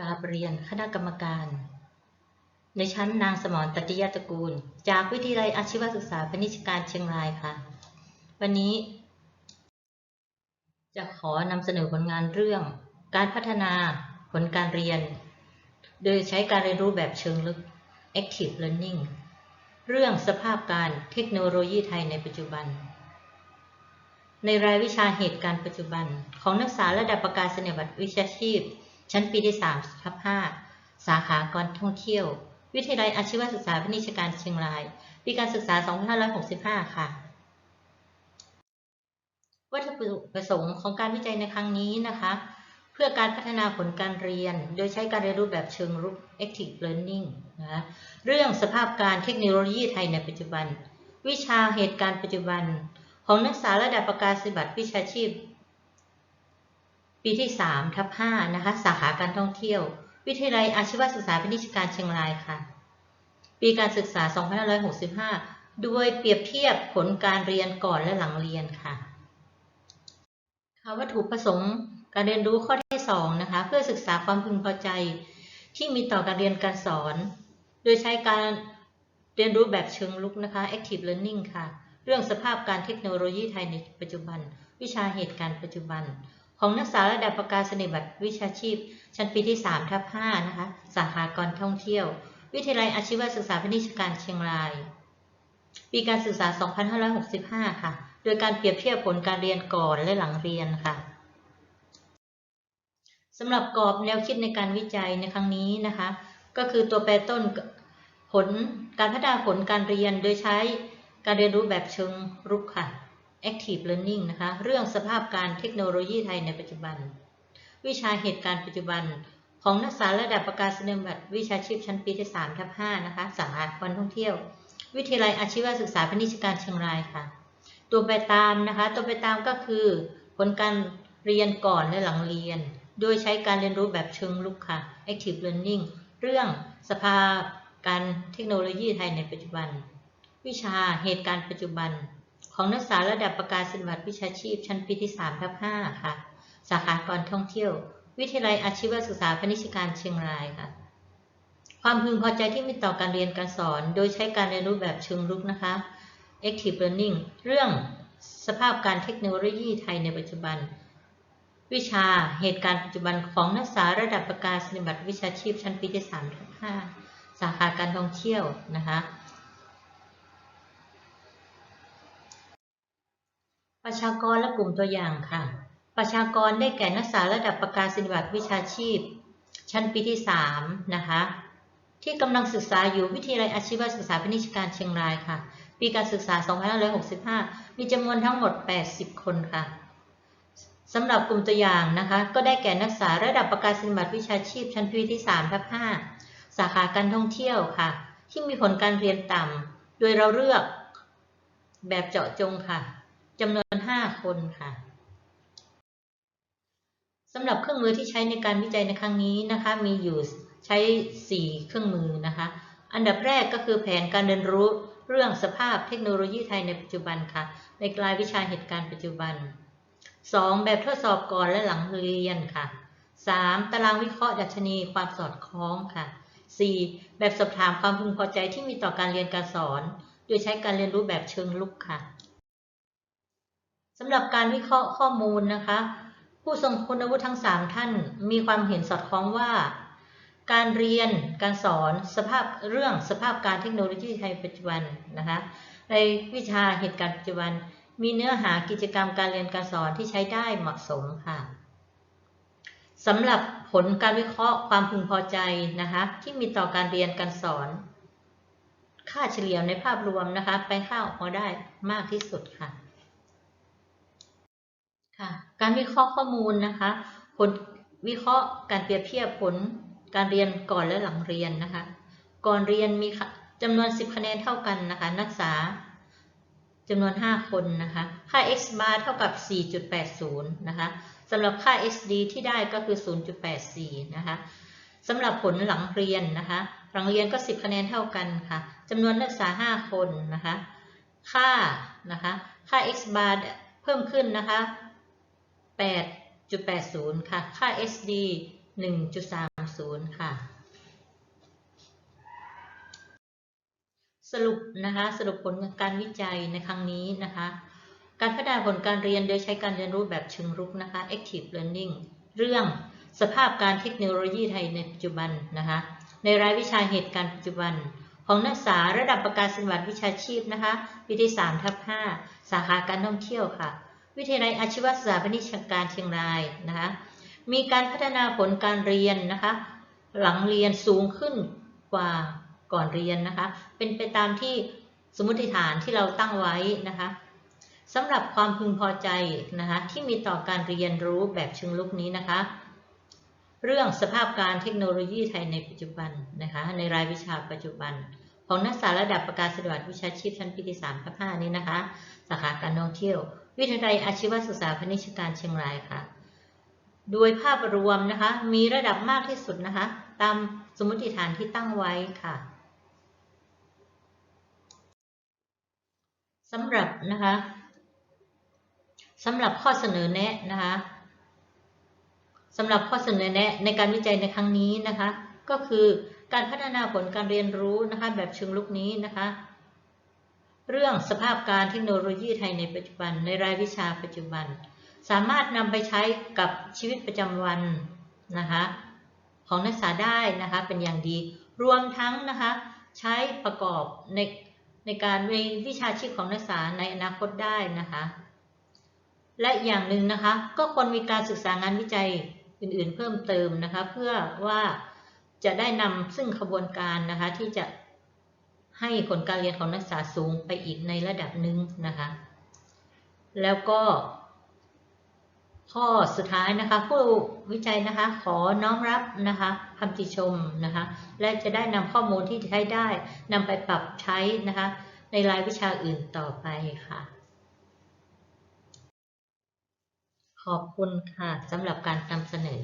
กราบเรียนคณะกรรมการ ในชั้นนางสมรตัตยตระกูล จากวิทยาลัยอาชีวศึกษาพนิชการเชียงรายค่ะ วันนี้ จะขอนำเสนอผลงานเรื่อง การพัฒนาผลการเรียน โดยใช้การเรียนรู้แบบเชิงลึก active learning เรื่องสภาพการเทคโนโลยีไทยในปัจจุบัน ในรายวิชาเหตุการณ์ปัจจุบัน ของนักศึกษาระดับประกาศนียบัตรวิชาชีพ ชั้นปีที่3ทับ5สาขาการท่องเที่ยว วิทยาลัยอาชีวศึกษาพนิชการเชียงราย ปีการศึกษา 2565 ค่ะ วัตถุประสงค์ของการวิจัยในครั้งนี้นะคะ เพื่อการพัฒนาผลการเรียน โดยใช้การเรียนรู้แบบเชิงรุก active learning นะะเรื่องสภาพการเทคโนโลยีไทยในปัจจุบัน วิชาเหตุการณ์ปัจจุบัน ของนักศึกษาระดับประกาศนียบัตรวิชาชีพ ปีที่3ทับ5นะคะ สาขาการท่องเที่ยว วิทยาลัยอาชีวศึกษาพินิจการเชียงรายค่ะ ปีการศึกษา 2565 โดยเปรียบเทียบผลการเรียนก่อนและหลังเรียนค่ะค่ะวัตถุประสงค์การเรียนรู้ข้อที่2นะคะ เพื่อศึกษาความพึงพอใจที่มีต่อการเรียนการสอน โดยใช้การเรียนรู้แบบเชิงลุกนะคะ active learning ค่ะ เรื่องสภาพการเทคโนโลยีไทยในปัจจุบัน วิชาเหตุการณ์ปัจจุบัน ของนักศึกษาระดับประกาศนียบัตรวิชาชีพ ชั้นปีที่3ทับ5นะคะ สาขาการท่องเที่ยว วิทยาลัยอาชีวศึกษาพนิชการเชียงราย ปีการศึกษา 2565 ค่ะ โดยการเปรียบเทียบผลการเรียนก่อนและหลังเรียนค่ะสำหรับกรอบแนวคิดในการวิจัยในครั้งนี้นะคะ ก็คือตัวแปรต้นผลการพัฒนาผลการเรียนโดยใช้การเรียนรู้แบบเชิงรุกค่ะ active learning นะคะ เรื่องสภาพการเทคโนโลยีไทยในปัจจุบัน วิชาเหตุการณ์ปัจจุบัน ของนักศึกษาระดับประกาศนียบัตรวิชาชีพชั้นปีที่3ทับ5นะคะสาขาการท่องเที่ยว วิทยาลัยอาชีวศึกษาพนิชการเชียงรายค่ะ ตัวไปตามนะคะ ตัวไปตามก็คือ ผลการเรียนก่อนและหลังเรียน โดยใช้การเรียนรู้แบบเชิงลุกค่ะ active learning เรื่องสภาพการเทคโนโลยีไทยในปัจจุบัน วิชาเหตุการณ์ปัจจุบัน ของนักศึกษาระดับประกาศนียบัตรวิชาชีพ ชั้นปีที่3ทับ5ค่ะ สาขาการท่องเที่ยว วิทยาลัยอาชีวศึกษาพนิชการเชียงรายค่ะ ความพึงพอใจที่มีต่อการเรียนการสอน โดยใช้การเรียนรู้แบบเชิงรุกนะคะ active learning เรื่องสภาพการเทคโนโลยีไทยในปัจจุบัน วิชาเหตุการณ์ปัจจุบันของนักศึกษาระดับประกาศนียบัตรวิชาชีพชั้นปีที่3ทับ5สาขาการท่องเที่ยวนะคะ ประชากรและกลุ่มตัวอย่างค่ะ ประชากรได้แก่นักศึกษาระดับประกาศนียบัตรวิชาชีพ ชั้นปีที่ 3 นะคะ ที่กำลังศึกษาอยู่วิทยาลัยอาชีวศึกษาพนิชการเชียงรายค่ะ ปีการศึกษา 2565 มีจำนวนทั้งหมด 80 คนค่ะสำหรับกลุ่มตัวอย่างนะคะ ก็ได้แก่นักศึกษาระดับประกาศนียบัตรวิชาชีพ ชั้นปีที่3ทับ5สาขาการท่องเที่ยวค่ะ ที่มีผลการเรียนต่ำโดยเราเลือกแบบเจาะจงค่ะ จำนวน 5 คนค่ะสำหรับเครื่องมือที่ใช้ในการวิจัยในครั้งนี้นะคะ มีอยู่ใช้ 4 เครื่องมือนะคะ อันดับแรกก็คือแผนการเรียนรู้เรื่องสภาพเทคโนโลยีไทยในปัจจุบันค่ะ ในกลายวิชาเหตุการณ์ปัจจุบัน 2. แบบทดสอบก่อนและหลังเรียนค่ะ 3. ตารางวิเคราะห์ดัชนีความสอดคล้องค่ะ 4. แบบสอบถามความพึงพอใจที่มีต่อการเรียนการสอน โดยใช้การเรียนรู้แบบเชิงลุกค่ะ สำหรับการวิเคราะห์ข้อมูลนะคะ ผู้ทรงคุณวุฒิทั้ง 3 ท่านมีความเห็นสอดคล้องว่า การเรียนการสอนสภาพเรื่องสภาพการเทคโนโลยีไทยปัจจุบันนะคะในวิชาเหตุการณ์ปัจจุบัน มีเนื้อหากิจกรรมการเรียนการสอนที่ใช้ได้เหมาะสมค่ะสำหรับผลการวิเคราะห์ความพึงพอใจนะคะที่มีต่อการเรียนการสอน ค่าเฉลี่ยในภาพรวมนะคะ ไปค่าออกมาได้มากที่สุดค่ะ ค่ะการวิเคราะห์ข้อมูลนะคะ ผลวิเคราะห์การเปรียบเทียบผลการเรียนก่อนและหลังเรียนนะคะ ก่อนเรียนมีจำนวน 10 คะแนนเท่ากันนะคะ นักศึกษาจำนวน 5 คนนะคะ ค่า x bar เท่ากับ 4.80 นะคะสำหรับค่า SD ที่ได้ก็คือ 0.84 นะคะสำหรับผลหลังเรียนนะคะ หลังเรียนก็ 10 คะแนนเท่ากันค่ะจำนวนนักศึกษา 5 คนนะคะ ค่านะคะ ค่า x bar เพิ่มขึ้นนะคะ 8.80 ค่ะ ค่า SD 1.30 ค่ะ สรุปนะคะ สรุปผลการวิจัยในครั้งนี้นะคะ การพัฒนาผลการเรียนโดยใช้การเรียนรู้แบบเชิงรุกนะคะ active learning เรื่องสภาพการเทคโนโลยีไทยในปัจจุบันนะคะ ในรายวิชาเหตุการณ์ปัจจุบัน ของนักศึกษาระดับประกาศนียบัตรวิชาชีพนะคะ ปีที่3ทับ5สาขาการท่องเที่ยวค่ะ วิทยาลัยอาชีวศึกษาพนิชการเชียงรายนะคะมีการพัฒนาผลการเรียนนะคะ หลังเรียนสูงขึ้นกว่าก่อนเรียนนะคะ เป็นไปตามที่สมมติฐานที่เราตั้งไว้นะคะสำหรับความพึงพอใจนะคะที่มีต่อการเรียนรู้แบบเชิงลุกนี้นะคะ เรื่องสภาพการเทคโนโลยีไทยในปัจจุบันนะคะ ในรายวิชาปัจจุบัน ของนักศึกษาระดับประกาศนียบัตรวิชาชีพชั้นปีที่3ทับ5นี้นะคะ สาขาการท่องเที่ยว วิทยาลัยอาชีวศึกษาพนิชการเชียงรายค่ะ โดยภาพรวมนะคะ มีระดับมากที่สุดนะคะ ตามสมมติฐานที่ตั้งไว้ค่ะสำหรับนะคะสำหรับข้อเสนอแนะนะคะสำหรับข้อเสนอแนะในการวิจัยในครั้งนี้นะคะ ก็คือการพัฒนาผลการเรียนรู้นะคะ แบบเชิงลุกนี้นะคะ เรื่องสภาพการเทคโนโลยีไทยในปัจจุบันในรายวิชาปัจจุบัน สามารถนำไปใช้กับชีวิตประจำวันนะคะของนักศึกษาได้นะคะเป็นอย่างดี รวมทั้งนะคะใช้ประกอบในในการในวิชาชีพของนักศึกษาในอนาคตได้นะคะ และอย่างหนึ่งนะคะก็ควรมีการศึกษางานวิจัยอื่นๆ เพิ่มเติมนะคะเพื่อว่าจะได้นำซึ่งขบวนการนะคะที่จะ ให้ผลการเรียนของนักศึกษาสูงไปอีกในระดับหนึ่งนะคะ แล้วก็ ข้อสุดท้ายนะคะ ผู้วิจัยนะคะขอน้อมรับนะคะคำติชมนะคะ และจะได้นำข้อมูลที่ใช้ได้นำไปปรับใช้นะคะ ในรายวิชาอื่นต่อไปค่ะ ขอบคุณค่ะสำหรับการนำเสนอ